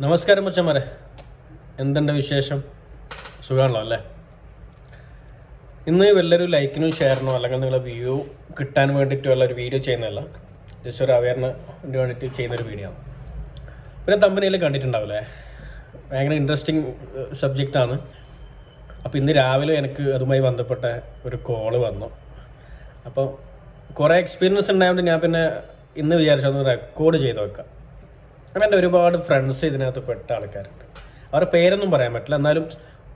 നമസ്കാരം മുച്ചമാരെ എന്തുണ്ട് വിശേഷം? സുഖമാണല്ലോ അല്ലേ? ഇന്ന് വല്ലൊരു ലൈക്കിനും ഷെയറിനോ അല്ലെങ്കിൽ നിങ്ങളെ വ്യൂ കിട്ടാൻ വേണ്ടിയിട്ടുള്ള ഒരു വീഡിയോ ചെയ്യുന്നതല്ല. ജസ്റ്റ് ഒരു അവയറിന് വേണ്ടിയിട്ട് ചെയ്യുന്നൊരു വീഡിയോ ആണ് പിന്നെ തമ്പനിയിൽ കണ്ടിട്ടുണ്ടാവില്ലേ? ഭയങ്കര ഇൻട്രസ്റ്റിംഗ് സബ്ജക്റ്റാണ് അപ്പോൾ ഇന്ന് രാവിലെ എനിക്ക് അതുമായി ബന്ധപ്പെട്ട ഒരു കോൾ വന്നു. അപ്പോൾ കുറേ എക്സ്പീരിയൻസ് ഉണ്ടായതുകൊണ്ട് ഞാൻ പിന്നെ ഇന്ന് വിചാരിച്ചൊന്ന് റെക്കോർഡ് ചെയ്ത് വെക്കാം. കാരണം എന്റെ ഒരുപാട് ഫ്രണ്ട്സ് ഇതിനകത്ത് പെട്ട ആൾക്കാരുണ്ട്. അവരുടെ പേരൊന്നും പറയാൻ പറ്റില്ല. എന്നാലും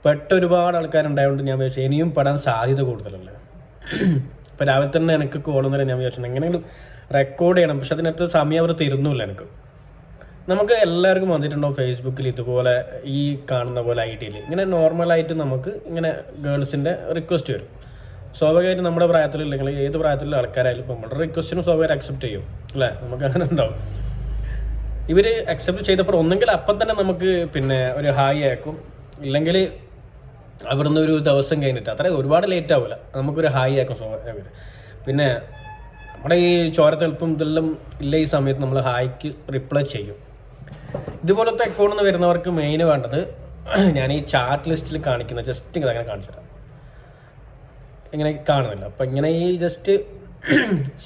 പെട്ട ഒരുപാട് ആൾക്കാരുണ്ടായതുകൊണ്ട് ഞാൻ വിചാരിച്ചു ഇനിയും പെടാൻ സാധ്യത കൂടുതലല്ലേ? ഇപ്പം രാവിലെ തന്നെ എനിക്ക് കോൾ വന്നിട്ട് ഞാൻ വിചാരിച്ചു എങ്ങനെയെങ്കിലും റെക്കോർഡ് ചെയ്യണം. പക്ഷെ അതിനകത്ത് സമയം അവർ തരുന്നില്ല എനിക്ക്. നമുക്ക് എല്ലാവർക്കും വന്നിട്ടുണ്ടോ ഫേസ്ബുക്കിൽ ഇതുപോലെ ഈ കാണുന്ന പോലെ ഐ ടിയിൽ ഇങ്ങനെ നോർമലായിട്ട് നമുക്ക് ഇങ്ങനെ ഗേൾസിന്റെ റിക്വസ്റ്റ് വരും. സ്വാഭാവികമായിട്ട് നമ്മുടെ പ്രായത്തിലില്ലെങ്കിൽ ഏത് പ്രായത്തിലുള്ള ആൾക്കാരായാലും നമ്മുടെ റിക്വസ്റ്റിനും സ്വാഭാവികം അക്സെപ്റ്റ് ചെയ്യും. അല്ലേ? നമുക്ക് അങ്ങനെ ഉണ്ടാവും. ഇവർ അക്സെപ്റ്റ് ചെയ്തപ്പോൾ ഒന്നെങ്കിൽ അപ്പം തന്നെ നമുക്ക് പിന്നെ ഒരു ഹായ് അയക്കും. ഇല്ലെങ്കിൽ അവിടുന്ന് ഒരു ദിവസം കഴിഞ്ഞിട്ട് അത്ര ഒരുപാട് ലേറ്റ് ആവില്ല നമുക്കൊരു ഹായ് അയക്കും സ്വാഭാവികം പിന്നെ നമ്മുടെ ഈ ചോരത്തെളുപ്പം ഇതെല്ലാം ഇല്ല ഈ സമയത്ത് നമ്മൾ ഹായ്ക്ക് റിപ്ലൈ ചെയ്യും. ഇതുപോലത്തെ അക്കൗണ്ടിൽ നിന്ന് വരുന്നവർക്ക് മെയിൻ വേണ്ടത് ഞാൻ ഈ ചാറ്റ് ലിസ്റ്റിൽ കാണിക്കുന്ന ജസ്റ്റ് അങ്ങനെ കാണിച്ചു തരാം ഇങ്ങനെ കാണുന്നില്ല. അപ്പം ഇങ്ങനെ ഈ ജസ്റ്റ്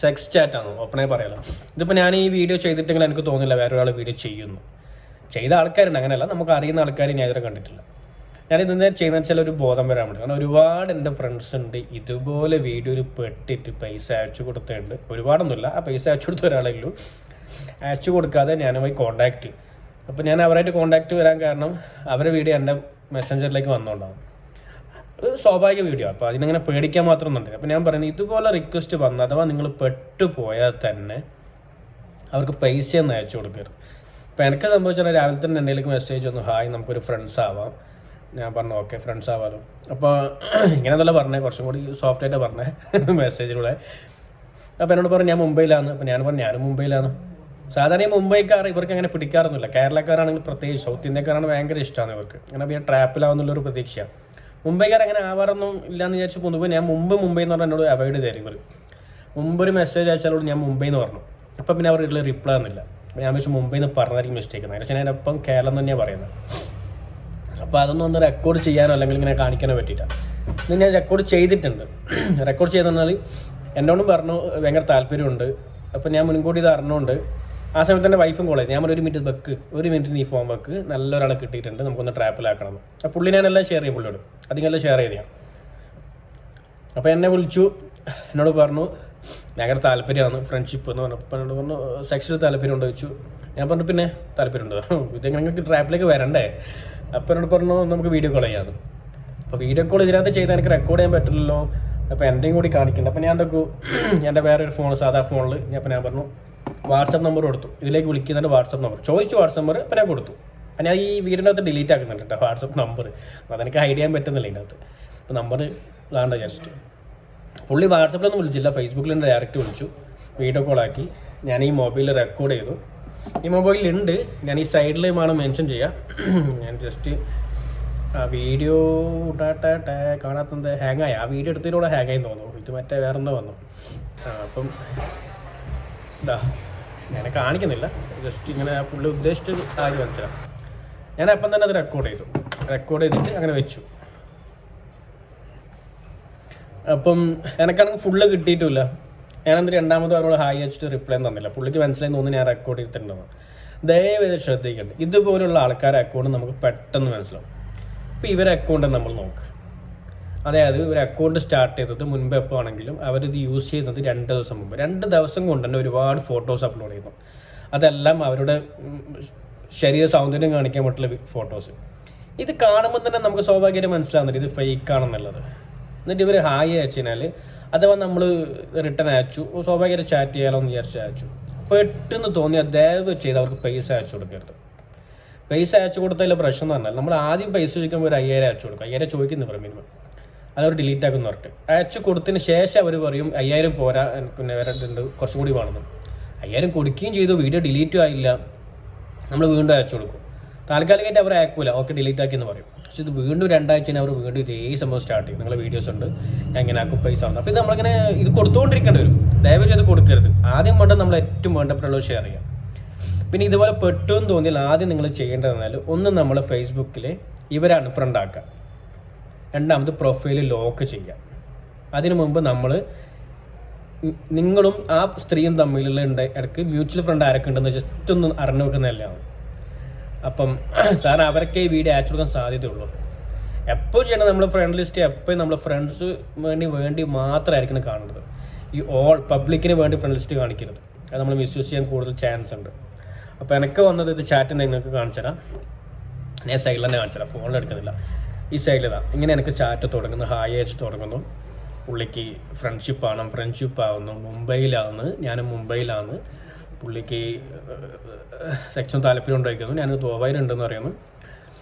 സെക്സ് ചാറ്റാണ് ഓപ്പണായി പറയാലോ ഇതിപ്പോൾ ഞാൻ ഈ വീഡിയോ ചെയ്തിട്ടെങ്കിൽ എനിക്ക് തോന്നില്ല വേറെ ഒരാൾ വീഡിയോ ചെയ്യുന്നു. ചെയ്ത ആൾക്കാരുണ്ട്. അങ്ങനെയല്ല. നമുക്ക് അറിയുന്ന ആൾക്കാർ ഞാൻ ഇതുവരെ കണ്ടിട്ടില്ല. ഞാൻ ഇതിന് ചെയ്യുന്ന വെച്ചാൽ ഒരു ബോധം വരാൻ വേണ്ടി കാരണം ഒരുപാട് എന്റെ ഫ്രണ്ട്സ് ഉണ്ട്. ഇതുപോലെ വീഡിയോ ഒരു പെട്ടിട്ട് പൈസ അയച്ചു കൊടുത്തിട്ടുണ്ട്. ഒരുപാടൊന്നുമില്ല. ആ പൈസ അയച്ചു കൊടുത്ത ഒരാളേ ഉള്ളൂ. അയച്ചു കൊടുക്കാതെ ഞാനുമായി കോണ്ടാക്ട് അപ്പോൾ ഞാൻ അവരായിട്ട് കോണ്ടാക്ട് വരാൻ കാരണം അവരുടെ വീഡിയോ എന്റെ മെസ്സഞ്ചറിലേക്ക് വന്നുകൊണ്ടാവും ഒരു സ്വാഭാവിക വീഡിയോ. അപ്പോൾ അതിനങ്ങനെ പേടിക്കാൻ മാത്രമൊന്നുണ്ട് അപ്പോൾ ഞാൻ പറയുന്നത് ഇതുപോലെ റിക്വസ്റ്റ് വന്ന അഥവാ നിങ്ങൾ പെട്ടുപോയാൽ തന്നെ അവർക്ക് പൈസ ഒന്ന് അയച്ചു കൊടുക്കരുത്. അപ്പോൾ എനിക്ക് സംഭവിച്ചാൽ രാവിലെ തന്നെ എന്തെങ്കിലും മെസ്സേജ് വന്നു ഹായ് നമുക്കൊരു ഫ്രണ്ട്സ് ആവാം. ഞാൻ പറഞ്ഞു ഓക്കെ ഫ്രണ്ട്സ് ആവാലോ. അപ്പോൾ ഇങ്ങനെയൊന്നുമല്ല പറഞ്ഞേ കുറച്ചും കൂടി സോഫ്റ്റ് ആയിട്ട് പറഞ്ഞേ മെസ്സേജിലൂടെ അപ്പോൾ എന്നോട് പറഞ്ഞു ഞാൻ മുംബൈയിലാണ്. അപ്പോൾ ഞാൻ പറഞ്ഞു ഞാനും മുംബൈയിലാണ്. സാധാരണ ഈ മുംബൈക്കാർ ഇവർക്ക് അങ്ങനെ പിടിക്കാറൊന്നുമില്ല. കേരളക്കാരാണെങ്കിൽ പ്രത്യേകിച്ച് സൗത്ത് ഇന്ത്യക്കാരാണ് ഭയങ്കര ഇഷ്ടമാണ് ഇവർക്ക്. അങ്ങനെ ഞാൻ ട്രാപ്പിലാവുന്നുള്ളൊരു പ്രതീക്ഷയാണ്. മുംബൈക്കാർ അങ്ങനെ ആവാറൊന്നും ഇല്ലാന്ന് വിചാരിച്ച് പൊതുവെ ഞാൻ മുമ്പ് മുംബൈ എന്ന് പറഞ്ഞാൽ എന്നോട് അവോയ്ഡ് ചെയ്തായിരുന്നു ഇവർ മുമ്പ് ഒരു മെസ്സേജ് അയച്ചാലോട് ഞാൻ മുംബൈ എന്ന് പറഞ്ഞു. അപ്പം പിന്നെ അവർ ഇതിൽ റിപ്ലൈ ഒന്നുമില്ല ഞാൻ വെച്ച് മുംബൈ എന്ന് പറഞ്ഞായിരിക്കും മിസ്റ്റേക്ക് പക്ഷേ ഞാൻ അപ്പം കേരളം തന്നെയാണ് പറയുന്നത്. അപ്പോൾ അതൊന്നും ഒന്ന് റെക്കോർഡ് ചെയ്യാനോ അല്ലെങ്കിൽ ഇങ്ങനെ കാണിക്കാനോ പറ്റിയിട്ടാണ് ഇത് ഞാൻ റെക്കോർഡ് ചെയ്തിട്ടുണ്ട്. റെക്കോർഡ് ചെയ്തെന്നാൽ എന്നോടും പറഞ്ഞു ഭയങ്കര താല്പര്യമുണ്ട്. അപ്പം ഞാൻ മുൻകൂട്ടി ഇത് അറിഞ്ഞുകൊണ്ട് ആ സമയത്ത് എന്റെ വൈഫും കോളേജ് ഞാൻ ഒരു മിനിറ്റ് വെക്ക്. ഒരു മിനിറ്റ് നീ ഫോം വെക്ക്. നല്ലൊരാളെ കിട്ടിയിട്ടുണ്ട്. നമുക്കൊന്ന് ട്രാപ്പിലാക്കണം അപ്പോൾ പുള്ളി ഞാനെല്ലാം ഷെയർ ചെയ്യും പുള്ളിയോട്. അതിങ്ങെല്ലാം ഷെയർ ചെയ്ത് ഞാൻ. അപ്പോൾ എന്നെ വിളിച്ചു. എന്നോട് പറഞ്ഞു ഭയങ്കര താല്പര്യമാണ്. ഫ്രണ്ട്ഷിപ്പ് എന്ന് പറഞ്ഞു. അപ്പം എന്നോട് പറഞ്ഞു സെക്സിൽ താല്പര്യമുണ്ടോ ചോദിച്ചു. ഞാൻ പറഞ്ഞു പിന്നെ താല്പര്യമുണ്ട് ഇതെങ്ങനെ നിങ്ങൾക്ക് ട്രാപ്പിലേക്ക് വരണ്ടേ? അപ്പം എന്നോട് പറഞ്ഞു നമുക്ക് വീഡിയോ കോൾ ചെയ്യാം. അപ്പോൾ വീഡിയോ കോൾ ഇതിനകത്ത് ചെയ്താൽ എനിക്ക് റെക്കോർഡ് ചെയ്യാൻ പറ്റില്ലല്ലോ. അപ്പോൾ എന്റെയും കൂടി കാണിക്കണ്ട. അപ്പോൾ ഞാൻ എന്തൊക്കെ? എന്റെ വേറെ ഒരു ഫോൺ സാധാ ഫോണിൽ ഞാൻ അപ്പോൾ ഞാൻ പറഞ്ഞു വാട്സപ്പ് നമ്പർ കൊടുത്തു. ഇതിലേക്ക് വിളിക്കുന്നതിന്റെ വാട്സപ്പ് നമ്പർ. ചോദിച്ചു വാട്സപ്പ് നമ്പർ അപ്പോൾ ഞാൻ കൊടുത്തു. ഞാൻ ഈ വീടിനകത്ത് ഡിലീറ്റ് ആക്കുന്നുണ്ട് കേട്ടോ വാട്സപ്പ് നമ്പർ. അതെനിക്ക് ഹൈഡ് ചെയ്യാൻ പറ്റുന്നില്ല ഇതിനകത്ത്. അപ്പോൾ നമ്പർ ഇതാണ്ട ജസ്റ്റ് പുള്ളി വാട്സപ്പിലൊന്നും വിളിച്ചില്ല. ഫേസ്ബുക്കിൽ ഡയറക്റ്റ് വിളിച്ചു. വീഡിയോ കോൾ ആക്കി. ഞാൻ ഈ മൊബൈലിൽ റെക്കോർഡ് ചെയ്തു. ഈ മൊബൈലിൽ ഉണ്ട് ഞാൻ ഈ സൈഡിൽ വേണം മെൻഷൻ ചെയ്യാം. ഞാൻ ജസ്റ്റ് ആ വീഡിയോ ഇട്ടാട്ടെ കാണാത്തത് ഹാങ് ആയി. ആ വീഡിയോ എടുത്തതിലൂടെ ഹാങ് ആയി തോന്നുന്നു. ഇത് മറ്റേ വേറെന്തോ വന്നു. ആ അപ്പം ഇതാ ഞാൻ കാണിക്കുന്നില്ല. ജസ്റ്റ് ഇങ്ങനെ പുള്ളി ഉദ്ദേശിച്ച കാര്യം വെച്ചാൽ ഞാൻ അപ്പം തന്നെ അത് റെക്കോർഡ് ചെയ്തു. റെക്കോർഡ് ചെയ്തിട്ട് അങ്ങനെ വെച്ചു. അപ്പം എനിക്കാണെങ്കിൽ ഫുള്ള് കിട്ടിയിട്ടില്ല. ഞാൻ എന്നിട്ട് രണ്ടാമത് അവരോട് ഹായ് അയച്ചിട്ട് റിപ്ലൈ തന്നില്ല. പുള്ളിക്ക് മനസ്സിലായി തോന്നുന്നു ഞാൻ റെക്കോർഡ് ചെയ്തിട്ടുണ്ടെന്ന്. ദയവേത് ശ്രദ്ധിക്കേണ്ടത് ഇതുപോലുള്ള ആൾക്കാരെ അക്കൗണ്ട് നമുക്ക് പെട്ടെന്ന് മനസ്സിലാവും. അപ്പോൾ ഇവരെ അക്കൗണ്ട് നമ്മൾ നോക്കുക അതായത് ഒരു അക്കൗണ്ട് സ്റ്റാർട്ട് ചെയ്തത് മുൻപ് എപ്പോൾ ആണെങ്കിലും അവരിത് യൂസ് ചെയ്യുന്നത് രണ്ട് ദിവസം മുമ്പ്. രണ്ട് ദിവസം കൊണ്ട് തന്നെ ഒരുപാട് ഫോട്ടോസ് അപ്ലോഡ് ചെയ്തു. അതെല്ലാം അവരുടെ ശരീര സൗന്ദര്യം കാണിക്കാൻ പറ്റുള്ള ഫോട്ടോസ് ഇത് കാണുമ്പോൾ തന്നെ നമുക്ക് സ്വാഭാവികമായിട്ട് മനസ്സിലാവുന്നില്ല ഇത് ഫേക്ക് ആണെന്നുള്ളത്. എന്നിട്ട് ഇവർ ഹായ് അയച്ചു കഴിഞ്ഞാൽ അഥവാ നമ്മൾ റിട്ടേൺ അയച്ചു സ്വാഭാവികമായിട്ട് ചാറ്റ് ചെയ്യാലോ എന്ന് വിചാരിച്ച് അയച്ചു. പെട്ടെന്ന് തോന്നി ദയവ് ചെയ്ത് അവർക്ക് പൈസ അയച്ചു കൊടുക്കരുത്. പൈസ അയച്ചു കൊടുത്തതിലെ പ്രശ്നം എന്ന് പറഞ്ഞാൽ നമ്മൾ ആദ്യം പൈസ ചോദിക്കുമ്പോൾ ഒരു അയ്യായിരം അയച്ചു കൊടുക്കും. അയ്യായിരം ചോദിക്കുന്നു മിനിമം അതവർ ഡിലീറ്റ് ആക്കുന്ന പറഞ്ഞിട്ട്. അയച്ചു കൊടുത്തതിന് ശേഷം അവർ പറയും അയ്യായിരം പോരാ പിന്നെ വേറെ ഉണ്ട് കുറച്ചും കൂടി വേണമെന്ന്. അയ്യായിരം കൊടുക്കുകയും ചെയ്തു വീഡിയോ ഡിലീറ്റും ആയില്ല. നമ്മൾ വീണ്ടും അയച്ചു കൊടുക്കും. താൽക്കാലികമായിട്ട് അവർ അയക്കൂല. ഓക്കെ ഡിലീറ്റ് ആക്കി എന്ന് പറയും. പക്ഷേ ഇത് വീണ്ടും രണ്ടാഴ്ച അവർ വീണ്ടും ഇതേ സംഭവം സ്റ്റാർട്ട് ചെയ്യും. നിങ്ങളെ വീഡിയോസ് ഉണ്ട്. ഞാൻ ഇങ്ങനെ ആക്കും പൈസ ഉണ്ട് അപ്പോൾ ഇത് നമ്മളിങ്ങനെ ഇത് കൊടുത്തുകൊണ്ടിരിക്കേണ്ടി വരും. ദയവായി ചെയ്ത് കൊടുക്കരുത്. ആദ്യം വേണ്ട നമ്മൾ ഏറ്റവും വേണ്ടപ്പെട്ടുള്ളത് ഷെയർ ചെയ്യാം. പിന്നെ ഇതുപോലെ പെട്ടു എന്ന് തോന്നിയാൽ ആദ്യം നിങ്ങൾ ചെയ്യേണ്ടതെന്നാൽ ഒന്ന് നമ്മൾ ഫേസ്ബുക്കിൽ ഇവരാണ് അൺഫ്രണ്ട് ആക്കുക. രണ്ടാമത് പ്രൊഫൈൽ ലോക്ക് ചെയ്യുക അതിനു മുമ്പ് നമ്മൾ നിങ്ങളും ആ സ്ത്രീയും തമ്മിലുള്ള ഉണ്ട് ഇടയ്ക്ക് മ്യൂച്വൽ ഫ്രണ്ട് ആരൊക്കെ ഉണ്ടെന്ന് ജസ്റ്റ് ഒന്ന് അറിഞ്ഞു വെക്കുന്നതല്ലാണ് അപ്പം സാറിന് അവരൊക്കെ ഈ വീഡിയോ അയച്ചു കൊടുക്കാൻ സാധ്യതയുള്ളൂ. എപ്പോൾ ചെയ്യണം നമ്മൾ ഫ്രണ്ട് ലിസ്റ്റ് എപ്പോഴും നമ്മൾ ഫ്രണ്ട്സ് വേണ്ടി വേണ്ടി മാത്രമായിരിക്കണം കാണുന്നത്. ഈ ഓൾ പബ്ലിക്കിന് വേണ്ടി ഫ്രണ്ട് ലിസ്റ്റ് കാണിക്കരുത്. അത് നമ്മൾ മിസ്യൂസ് ചെയ്യാൻ കൂടുതൽ ചാൻസ് ഉണ്ട്. അപ്പോൾ എനിക്ക് വന്നത് ഇത് ചാറ്റ് നിങ്ങൾക്ക് കാണിച്ചു തരാം ഞാൻ സൈഡിൽ തന്നെ കാണിച്ചു തരാം ഫോണിൽ എടുക്കുന്നില്ല. ഈ സൈഡിൽ ഇങ്ങനെ എനിക്ക് ചാറ്റ് തുടങ്ങുന്നു ഹായ് അയച്ച് തുടങ്ങുന്നു. പുള്ളിക്ക് ഫ്രണ്ട്ഷിപ്പ് ആവണം ഫ്രണ്ട്ഷിപ്പ് ആവുന്നു. മുംബൈയിലാണ് ഞാൻ മുംബൈയിലാണ്. പുള്ളിക്ക് സെക്ഷൻ താല്പര്യം ഉണ്ടായിരിക്കുന്നു. ഞാൻ ദോവായിലുണ്ടെന്ന് പറയുന്നു.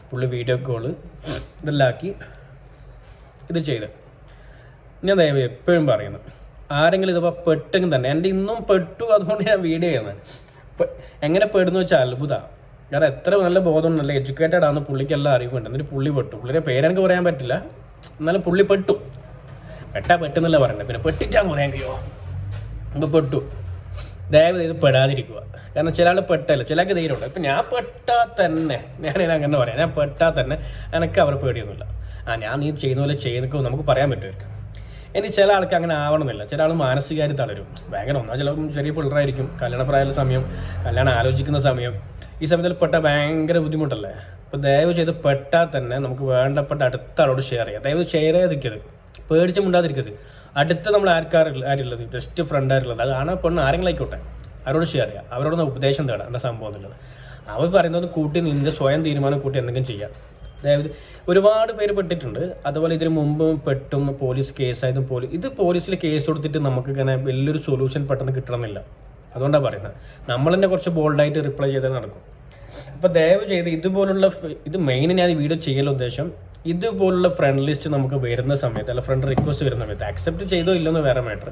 പുള്ളി വീഡിയോ കോൾ ഇതെല്ലാം ആക്കി ഇത് ചെയ്ത്. ഞാൻ ദയവ് എപ്പോഴും പറയുന്നു ആരെങ്കിലും ഇതിപ്പോൾ പെട്ടെങ്കിൽ തന്നെ എന്റെ ഇന്നും പെട്ടു അതുകൊണ്ട് ഞാൻ വീഡിയോ ചെയ്യുന്നത്. എങ്ങനെ പെടുന്നു വെച്ചാൽ അത്ഭുതമാണ് കാരണം എത്ര നല്ല ബോധം നല്ല എഡ്യൂക്കേറ്റഡ് ആണ് പുള്ളിക്കെല്ലാം അറിവുണ്ട്. എന്നിട്ട് പുള്ളി പെട്ടു. പുള്ളിയുടെ പേരെനിക്ക് പറയാൻ പറ്റില്ല. എന്നാലും പുള്ളി പെട്ടു. പെട്ടാ പെട്ടെന്നല്ല പറയണ്ടേ പിന്നെ പെട്ടിട്ടാ പറയാൻ കഴിയോ അപ്പോൾ പെട്ടു. ദയവ് ഇത് പെടാതിരിക്കുക. കാരണം ചില ആൾ പെട്ടല്ല. ചിലക്ക് ധൈര്യമുണ്ട്. ഇപ്പം ഞാൻ പെട്ടാൽ തന്നെ. ഞാൻ അങ്ങനെ പറയാം. ഞാൻ പെട്ടാൽ തന്നെ. എനിക്ക് അവരെ പേടിയൊന്നുമില്ല. ആ ഞാൻ നീ ചെയ്യുന്ന പോലെ ചെയ്യുന്നൊക്കെ നമുക്ക് പറയാൻ പറ്റുമായിരിക്കും. ഇനി ചില ആൾക്ക് അങ്ങനെ ആവണമെന്നില്ല. ചില ആൾ മാനസികമായിട്ട് തളരും. ഭയങ്കര ഒന്നാ ചിലപ്പം ചെറിയ പിള്ളേരായിരിക്കും. കല്യാണപ്രായമുള്ള സമയം കല്യാണം ആലോചിക്കുന്ന സമയം. ഈ സമയത്തിൽ പെട്ടാൽ ഭയങ്കര ബുദ്ധിമുട്ടല്ലേ? അപ്പോൾ ദയവ് ചെയ്ത് പെട്ടാൽ തന്നെ നമുക്ക് വേണ്ടപ്പെട്ട അടുത്ത ആളോട് ഷെയർ ചെയ്യാം. ദയവ് ഷെയർ ചെയ്തിരിക്കരുത് പേടിച്ച് മുണ്ടാതിരിക്കരുത്. അടുത്ത നമ്മൾ ആർക്കാരില്ല ആരുള്ളത്? Best friend ആരുള്ളത്? അത് ആണ് പെണ്ണ്? ആരെങ്കിലും ആയിക്കോട്ടെ. അവരോട് ഷെയർ ചെയ്യുക അവരോടൊന്ന് ഉപദേശം തേടാം. എന്താ സംഭവം എന്നുള്ളത്. അവർ പറയുന്നത് കൂട്ടി നിന്റെ സ്വയം തീരുമാനം കൂട്ടി എന്തെങ്കിലും ചെയ്യാം. അതായത് ഒരുപാട് പേര് പെട്ടിട്ടുണ്ട്. അതുപോലെ ഇതിന് മുമ്പ് പെട്ടും പോലീസ് കേസായതും പോലീസ് ഇത് പോലീസിൽ കേസ് കൊടുത്തിട്ട് നമുക്ക് ഇങ്ങനെ വലിയൊരു സൊല്യൂഷൻ പെട്ടെന്ന് കിട്ടണമെന്നില്ല. അതുകൊണ്ടാണ് പറയുന്നത്. നമ്മൾ തന്നെ കുറച്ച് ബോൾഡായിട്ട് റിപ്ലൈ ചെയ്താൽ നടക്കും. അപ്പോൾ ദയവ് ചെയ്ത് ഇതുപോലുള്ള ഇത് മെയിൻ ഞാൻ വീഡിയോ ചെയ്യാനുള്ള ഉദ്ദേശം ഇതുപോലുള്ള ഫ്രണ്ട് ലിസ്റ്റ് നമുക്ക് വരുന്ന സമയത്ത് അല്ല ഫ്രണ്ട് റിക്വസ്റ്റ് വരുന്ന സമയത്ത് അക്സെപ്റ്റ് ചെയ്തോ ഇല്ലെന്ന് വേറെ മാറ്റർ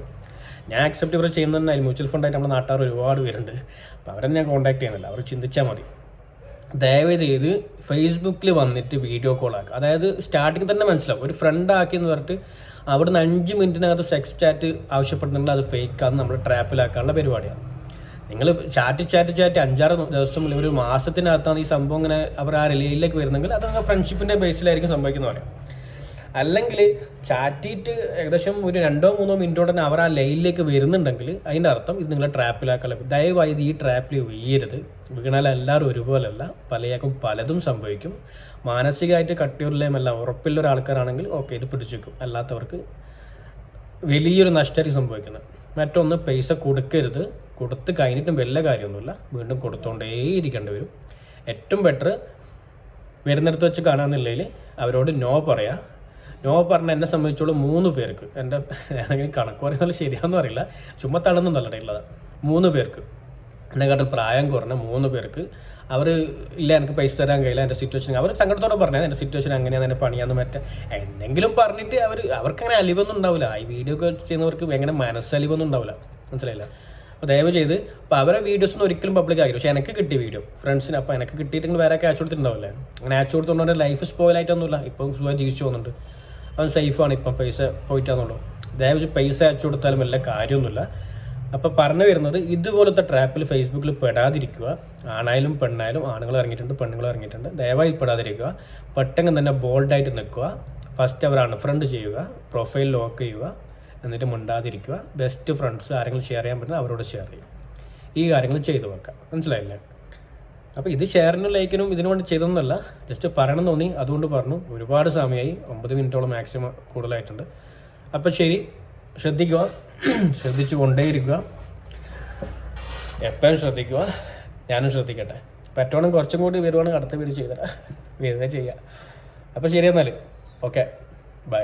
ഞാൻ അക്സെപ്റ്റ് ഇവരെ ചെയ്യുന്ന മ്യൂച്വൽ ഫണ്ടായിട്ട് നമ്മുടെ നാട്ടുകാർ ഒരുപാട് പേരുണ്ട്. അപ്പോൾ അവരെ ഞാൻ കോൺടാക്ട് ചെയ്യുന്നില്ല. അവർ ചിന്തിച്ചാൽ മതി. ദയവേത് ചെയ്ത് ഫേസ്ബുക്കിൽ വന്നിട്ട് വീഡിയോ കോൾ ആക്കുക അതായത് സ്റ്റാർട്ടിങ് തന്നെ മനസ്സിലാവും. ഒരു ഫ്രണ്ട് ആക്കി എന്ന് പറഞ്ഞിട്ട് അവിടുന്ന് അഞ്ച് മിനിറ്റിനകത്ത് സെക്സ് ചാറ്റ് ആവശ്യപ്പെടുന്നുണ്ടെങ്കിൽ അത് ഫേക്കാന്ന് നമ്മൾ ട്രാപ്പിലാക്കാനുള്ള പരിപാടിയാണ്. നിങ്ങൾ ചാറ്റ് ചാറ്റ് ചാറ്റ് അഞ്ചാറ് ദിവസം ഒരു മാസത്തിനകത്താണ് ഈ സംഭവം ഇങ്ങനെ അവർ ആ റിലേയിലേക്ക് വരുന്നെങ്കിൽ അത് ഫ്രണ്ട്ഷിപ്പിന്റെ ബേസിലായിരിക്കും സംഭവിക്കുന്നത് പറയാം. അല്ലെങ്കിൽ ചാറ്റിയിട്ട് ഏകദേശം ഒരു രണ്ടോ മൂന്നോ മിനിറ്റോടെ തന്നെ അവർ ആ ലൈനിലേക്ക് വരുന്നുണ്ടെങ്കിൽ അതിന്റെ അർത്ഥം ഇത് നിങ്ങളെ ട്രാപ്പിലാക്കല ദയവായി ഈ ട്രാപ്പിൽ വീഴരുത്. വീണാൽ എല്ലാവരും ഒരുപോലല്ല. പലയാൾക്കും പലതും സംഭവിക്കും. മാനസികമായിട്ട് കട്ടിയുള്ളതുമെല്ലാം ഉറപ്പുള്ള ഒരാൾക്കാരാണെങ്കിൽ ഓക്കെ ഇത് പിടിച്ചേക്കും. അല്ലാത്തവർക്ക് വലിയൊരു നഷ്ടമായിരിക്കും സംഭവിക്കുന്നത്. മറ്റൊന്ന് പൈസ കൊടുക്കരുത്. കൊടുത്ത് കഴിഞ്ഞിട്ടും വലിയ കാര്യമൊന്നുമില്ല. വീണ്ടും കൊടുത്തോണ്ടേയിരിക്കേണ്ടി വരും. ഏറ്റവും ബെറ്റർ വരുന്നിടത്ത് വെച്ച് കാണാമെന്നുള്ളതിൽ അവരോട് നോ പറയാം. നോ പറഞ്ഞ എന്നെ സംബന്ധിച്ചോളം മൂന്ന് പേർക്ക്. എന്റെ കണക്ക് പറയുന്നത് ശരിയാണെന്ന് അറിയില്ല. ചുമ്മാ തള്ളുന്നുണ്ടല്ലോ ഉള്ളത് മൂന്ന് പേർക്ക്. എന്നെക്കാട്ടിൽ പ്രായം കുറഞ്ഞ മൂന്ന് പേർക്ക് അവർ ഇല്ല എനിക്ക് പൈസ തരാൻ കഴിയില്ല എന്റെ സിറ്റുവേഷൻ അവർ സങ്കടത്തോടെ പറഞ്ഞത് എന്റെ സിറ്റുവേഷൻ അങ്ങനെയാണ് എന്റെ പണിയാന്ന് മറ്റേ എന്തെങ്കിലും പറഞ്ഞിട്ട് അവർ അവർക്ക് അങ്ങനെ അലിവൊന്നും ഉണ്ടാവില്ല. ഈ വീഡിയോ ഒക്കെ ചെയ്യുന്നവർക്ക് എങ്ങനെ മനസ്സലിവൊന്നും ഉണ്ടാവില്ല. മനസ്സിലായില്ല? അപ്പോൾ ദയവ് ചെയ്ത് അപ്പോൾ അവരെ വീഡിയോസ് ഒന്നും ഒരിക്കലും പബ്ലിക് ആകില്ല പക്ഷേ എനിക്ക് കിട്ടിയ വീഡിയോ ഫ്രണ്ട്സിന് അപ്പോൾ എനിക്ക് കിട്ടിയിട്ടുണ്ട് വേറെ ക്യാച്ച് കൊടുത്തിട്ടുണ്ടാവില്ലേ? അങ്ങനെ ക്യാച്ച് കൊടുത്തുകൊണ്ട് ലൈഫ് സ്പോയിലായിട്ടൊന്നുമില്ല ഇപ്പം സുഖം ജീവിച്ചു പോകുന്നുണ്ട്. അവൻ സേഫാണ് ഇപ്പം പൈസ പോയിട്ടാന്നുള്ളൂ. ദയവ് ചെയ്ത് പൈസ അയച്ചു കൊടുത്താലും വല്ല കാര്യമൊന്നുമില്ല. അപ്പോൾ പറഞ്ഞു വരുന്നത് ഇതുപോലത്തെ ട്രാപ്പിൽ ഫേസ്ബുക്കിൽ പെടാതിരിക്കുക. ആണായാലും പെണ്ണായാലും ആണുങ്ങൾ ഇറങ്ങിയിട്ടുണ്ട് പെണ്ണുങ്ങൾ ഇറങ്ങിയിട്ടുണ്ട്. ദയവായി പെടാതിരിക്കുക. പെട്ടെന്ന് തന്നെ ബോൾഡായിട്ട് നിൽക്കുക. ഫസ്റ്റ് അവർ അൺഫ്രണ്ട് ചെയ്യുക പ്രൊഫൈൽ ലോക്ക് ചെയ്യുക എന്നിട്ട് മുണ്ടാതിരിക്കുക. ബെസ്റ്റ് ഫ്രണ്ട്സ് ആരെങ്കിലും ഷെയർ ചെയ്യാൻ പറ്റുന്ന അവരോട് ഷെയർ ചെയ്യും ഈ കാര്യങ്ങൾ ചെയ്തു വെക്കുക. മനസ്സിലായില്ലേ? അപ്പോൾ ഇത് ഷെയറിനും ലൈക്കിനും ഇതിനു വേണ്ടി ചെയ്തൊന്നുമല്ല ജസ്റ്റ് പറയണം തോന്നി. അതുകൊണ്ട് പറഞ്ഞു. ഒരുപാട് സമയമായി. ഒമ്പത് മിനിറ്റോളം മാക്സിമം കൂടുതലായിട്ടുണ്ട്. അപ്പോൾ ശരി. ശ്രദ്ധിക്കുക. ശ്രദ്ധിച്ചു കൊണ്ടേയിരിക്കുക. എപ്പോഴും ശ്രദ്ധിക്കുക. ഞാനും ശ്രദ്ധിക്കട്ടെ. പറ്റുവാണെങ്കിൽ കുറച്ചും കൂടി വരുവാണെങ്കിൽ അടുത്ത വീഡിയോ ചെയ്തരാം. വെറുതെ ചെയ്യാം. അപ്പോൾ ശരി എന്നാൽ ഓക്കെ. ബൈ.